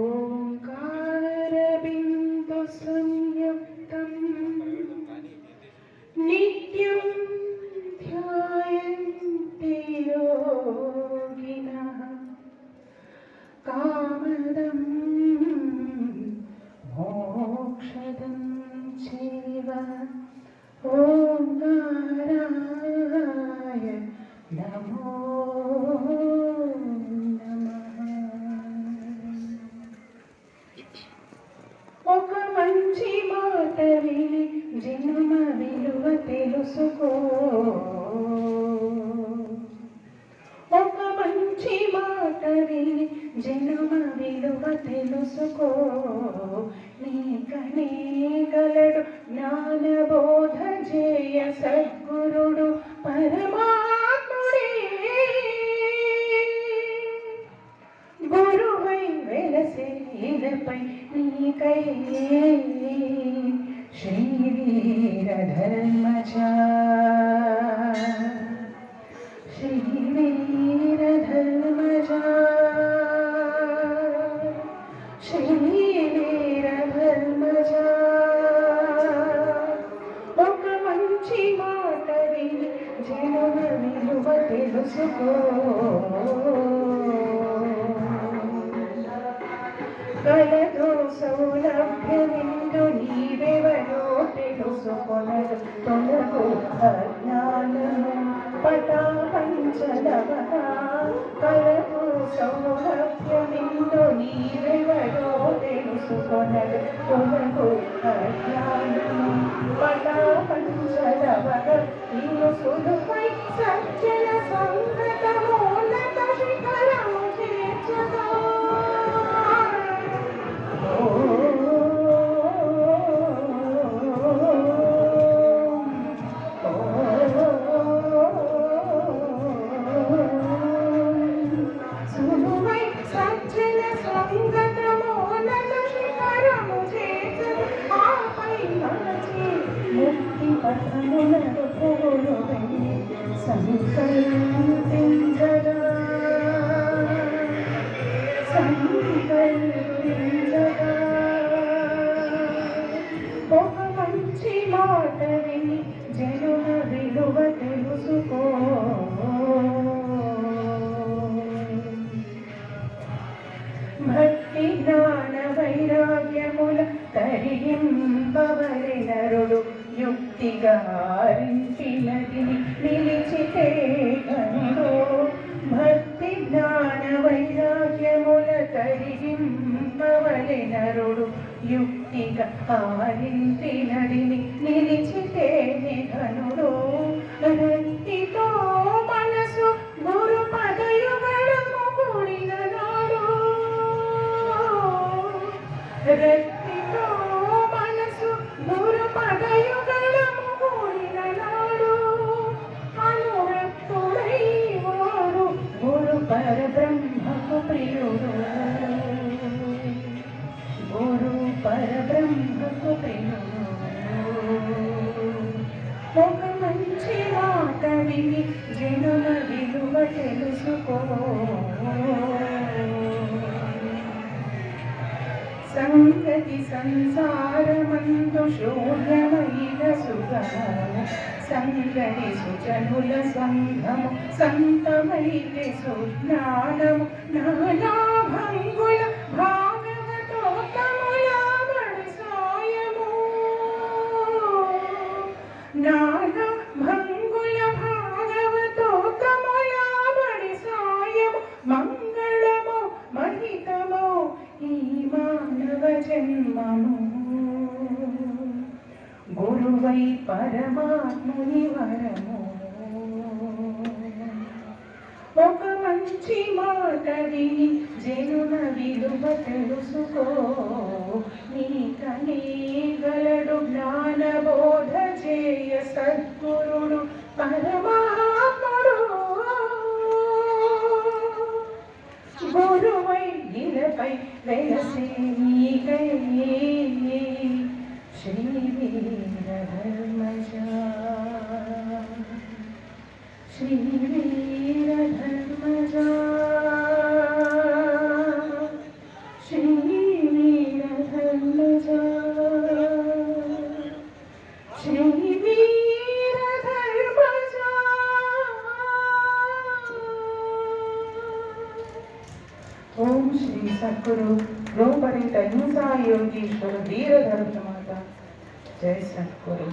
ओङ्कारबिम्बसंयुक्तं नित्यं ध्यायन्ति योगिनः कामदं मोक्षदं चैव ओङ्काराय नमो తెలుసుకో. ఒక మంచి మాటని జనమ విలువ తెలుసుకో. నీకనే గలడు జ్ఞానబోధ చేయ సద్గురుడు పరమాత్ముడే. గురువై వెలసేనపై నీకై శ్రీ వీర ధర్మజ శ్రీ వీర ధర్మజ శ్రీ వీర ధర్మజ ఒక మంచి మాట విని జనుల విలువ తెలుసుకో కలదు సౌలభ్యమిందు నీవెవరో తెలుసుకొనదు తొలగు అజ్ఞానము. పటా పంచలవక సౌలభ్యమిందు నీవెవరో తెలుసుకొనదు తొలగు అజ్ఞానము. పటా పంచలవక నీవు సులుపై సజ్జన ఒక మంచి మాట విని జనుల విలువ తెలుసుకో భక్తి జ్ఞాన వైరాగ్యముల తరింపవరి గారించినది నిలిచితే కనుడు భక్తి జ్ఞాన వైరాగ్యముల తరింపవరి నరుడు యుక్తిగా హారించినదిని నిలిచితే ఘనుడు రక్తితో పరబ్రహ్మకు ఒక మంచి మాట విని జనుల విలువ తెలుసుకో సంగతి సంసారమందు శూన్యమైన సుగమము సంగతి సుజనుల సంఘము సంతమైతే సుజ్ఞానము నానా భంగుల గురువై పరమాత్ముని వరము. ఒక మంచి మాట విని జనుల విలువ తెలుసుకో. నీకనే గలడు జ్ఞానబోధ చేయ సద్గురుడు పరమాత్ముడు గురువై ఇలపై వెలసే నీకై श्रीवीरधर्मजा श्रीवीरधर्मजा श्रीवीरधर्मजा श्रीवीर ओम श्री सद्गुरु गौपरित हिंसा योगीश्वर वीर धर्म જય સંતગુરુ